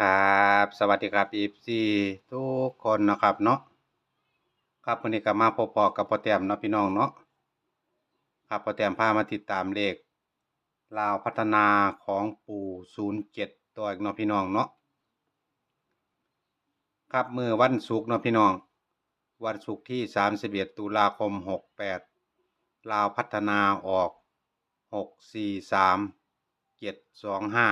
ครับสวัสดีครับอีฟซีทุกคนนะครับเนาะครับวันนี้ก็มาพบปอกับพ่อแต้มเนาะพี่น้องเนาะครับพ่อแต้มพามาติดตามเลขลาวพัฒนาของปู่ศูนย์เจ็ดตัวอีกเนาะพี่น้องเนาะครับมือวันศุกร์เนาะพี่น้อง วันศุกร์ที่สามสิบเอ็ดตุลาคมหกแปดลาวพัฒนาออกหกสี่สามเจ็ดสองห้า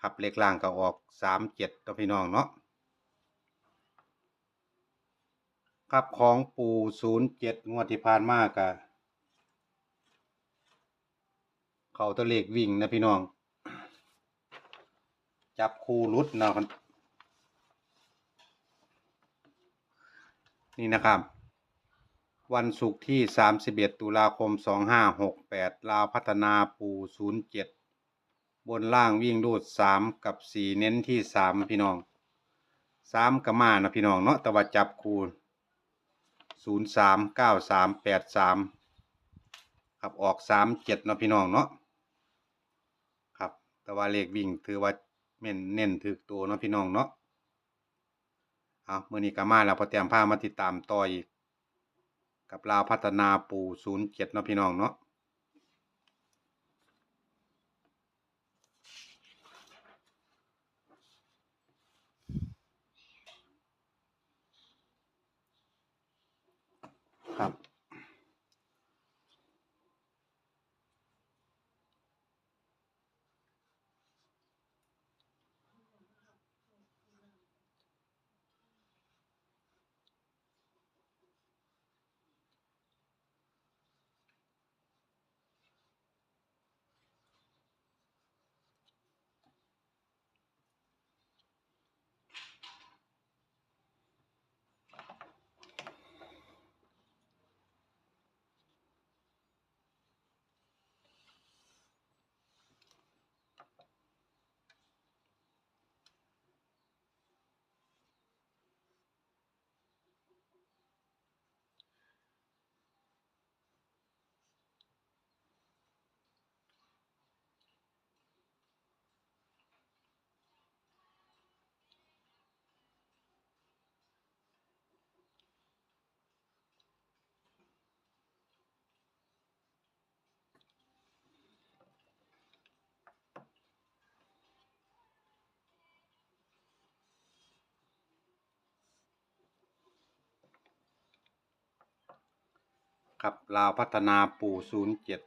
ครับเลขล่างก็ออกสามเจ็ดตัวพี่น้องเนาะครับของปู่ศูนย์เจ็ดงวดที่ผ่านมากะเขาตัวเลขวิ่งนะพี่น้อง จับคู่รุดเนาะนี่นะครับ วันศุกร์ที่สามสิบเอ็ดตุลาคมสองห้าหกแปดลาวพัฒนาปู่ศูนย์เจ็ด บนล่างวิ่งรูดสามกับสี่เน้นที่สามพี่น้องสามกับมานะพี่น้องเนาะต่ว่าจับคูณศูนย์สามเก้าสามแปดสามครับออกสามเจ็ดเนาะพี่น้องเนาะครับต่ว่าเลขวิ่งถือว่าเน้นเน้นถือตัวเนาะพี่น้องเนาะเอาเมื่อนี้ก็มาแล้วพอเตรียมผ้ามาติดตามต่ออีกกับลาวพัฒนาปูศูนย์เจ็ดเนาะพี่น้องเนาะ กับลาวพัฒนาปู่ศูนย์เจ็ด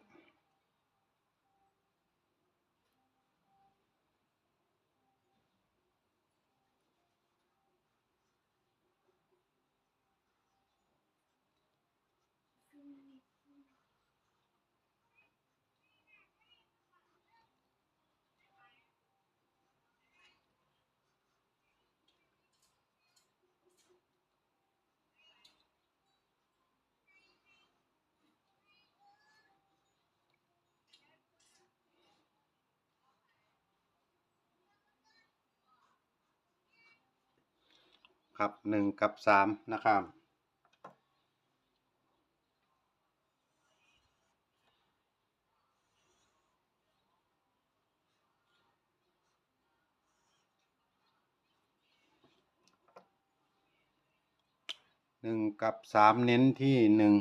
ครับหนึ่งกับสามนะครับหนึ่งกับสามเน้นที่หนึ่ง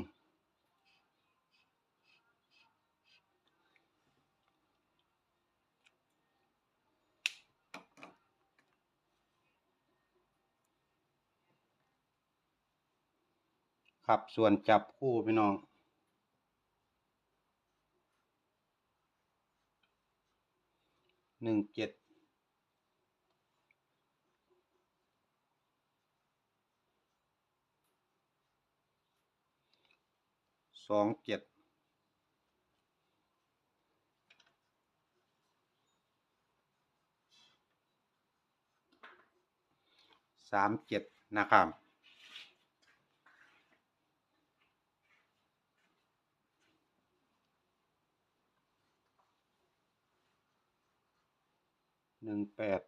ครับส่วนจับคู่พี่น้องหนึ่งเจ็ดสองเจ็ดสามเจ็ดนะครับ หนึ่งแปด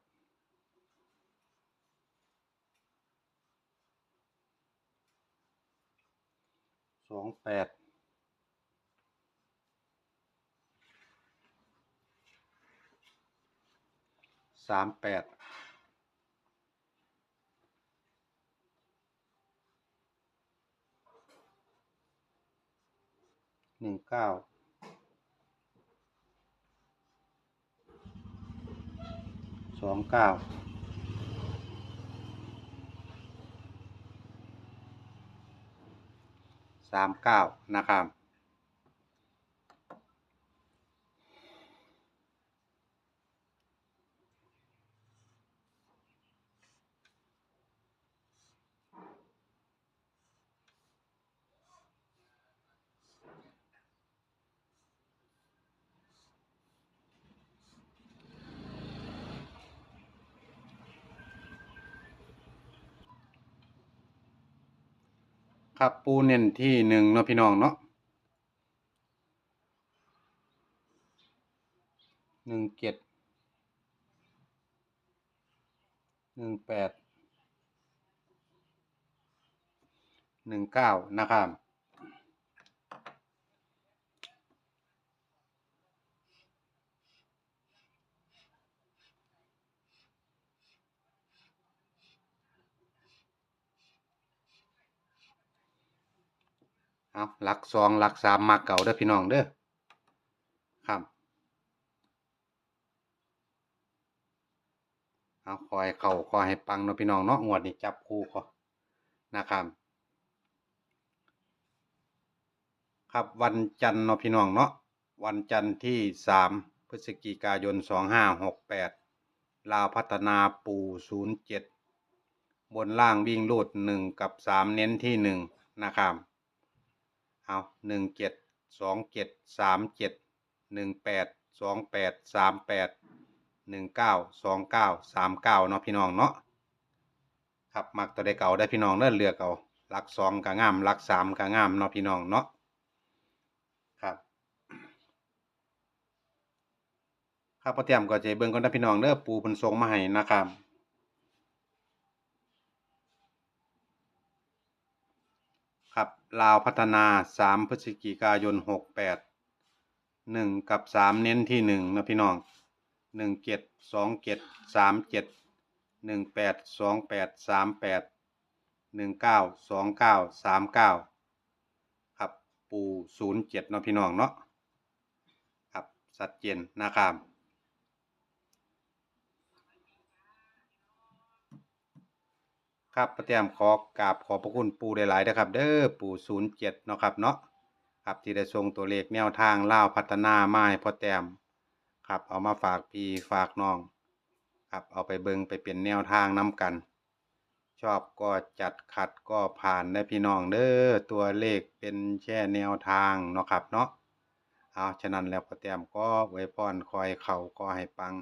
สองแปดสามแปดหนึ่งเก้า สองเก้าสามเก้านะครับ ครับปูเน้นที่หนึ่งเนาะพี่น้องเนาะหนึ่งเจ็ดหนึ่งแปดหนึ่งเก้านะครับ เอาหลักสองหลักสามมาเก่าเด้อพี่น้องเด้อครับเอาคอยเข่าคอยให้ปังเนาะพี่น้องเนาะงวดนี้จับคู่ขอนะครับครับวันจันทร์เนาะพี่น้องเนาะวันจันทร์ที่สามพฤศจิกายนสองห้าหกแปดลาวพัฒนาปูศูนย์เจ็ดบนล่างวิ่งรูดหนึ่งกับสามเน้นที่หนึ่งนะครับ เอาหนึ่งเจ็ดสองเจ็ดสามเจ็ดหนึ่งแปดสองแปดสามแปดหนึ่งเก้าสองเก้าสามเก้าเนาะพี่น้องเนาะครับมักตัวได้เก่าได้พี่น้องเด้อเลือกเอาหลักสองก็งามหลักสามก็งามเนาะพี่น้องเนาะครับครับพอเตรียมก็จะเบิ่งก่อนนะพี่น้องเด้อปูเพิ่นส่งมาให้นะครับ ครับลาวพัฒนาสามพฤศจิกายนหกแปดหนึ่งกับสามเน้นที่หนึ่งนะพี่น้องหนึ่งเจ็ดสองเจ็ดสามเจ็ดหนึ่งแปดสองแปดสามแปดหนึ่งเก้าสองเก้าสามเก้าครับ ปูศูนย์เจ็ดนาะพี่น้องเนาะ ครับ สัดเจนนะครับ ครับประเตรียมขอกราบขอบพระคุณปู่หลายๆนะครับ เด้อปู่ศูนย์เจ็ดเนาะครับเนาะครับที่ได้ส่งตัวเลขแนวทางล่าวพัฒนาไม้พอแต้มครับเอามาฝากพี่ฝากน้องครับเอาไปเบิงไปเป็นแนวทางน้กัน ชอบก็จัดขัดก็ผ่านได้พี่น้องเด้อตัวเลขเป็นแค่แนวทางเนาะครับเนาะเอาฉะนั้นแล้วพอแต้มก็ไว้พรคอยเข่าก็ให้ปัง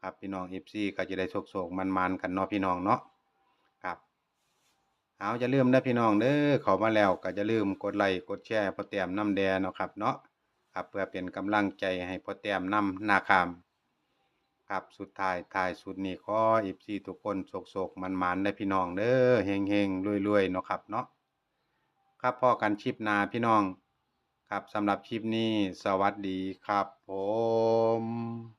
ครับพี่น้องเอฟซีก็จะได้โศกๆมันๆกันเนาะพี่น้องเนาะ เอาจะลืมนะพี่น้องเด้อเข้ามาแล้วก็จะลืมกดไลค์กดแชร์พอแต้มน้ำแดงเนาะครับเนาะครับเพื่อเป็นกำลังใจให้พอแต้มน้ำนาคามครับสุดท้ายท้ายสุดนี้ขออีซีทุกคนโศกๆมันๆได้พี่น้องเด้อเฮงเฮงๆรวยเนาะครับเนาะครับพอกันชิปนาพี่น้อง ครับสำหรับคลิปนี้สวัสดีครับผม